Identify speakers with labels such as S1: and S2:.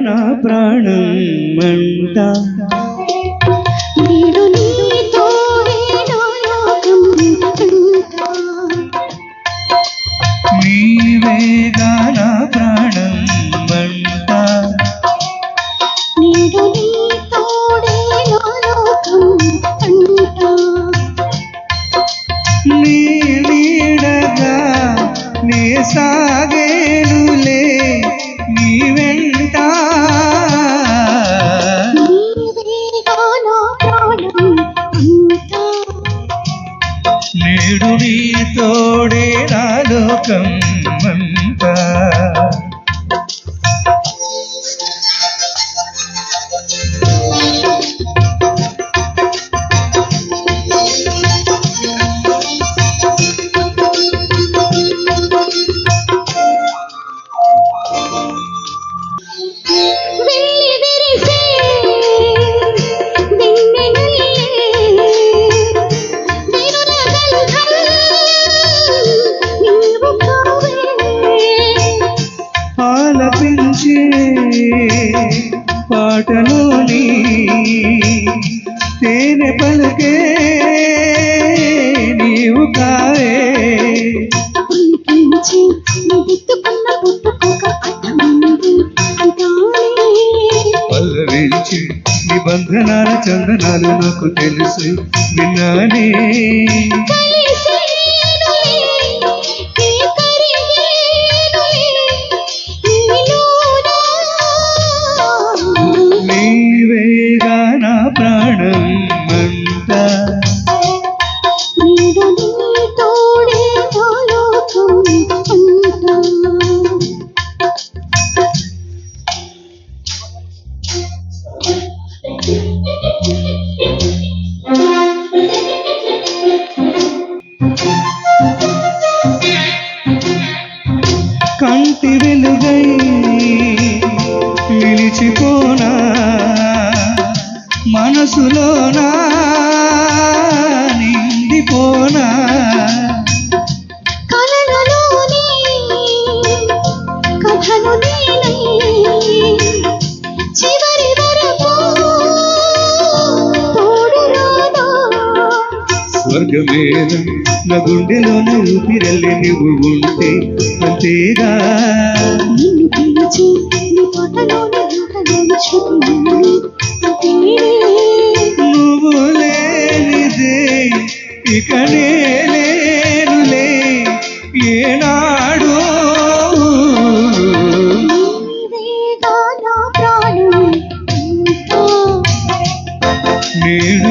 S1: నా ప్రాణం అంట
S2: నేడు నీ
S1: తోడే
S2: రాలోకం
S1: పాడించే పాటలోని తేనె పలుకే నీవు కావే. పల్లవించి నిబంధనాల చందనాలు నాకు తెలుసు. విన్నానే. కంటి వెలుగై నిలిచిపోన? మనసులోనా నిండిపోనా? స్వర్గమేన నా గుండెలోన ఊపిరల్లే నువ్వు ఉంటే అంతేగా. నువ్వు లేనిదే ఇకనే లేనులే. ఏనాడు నేను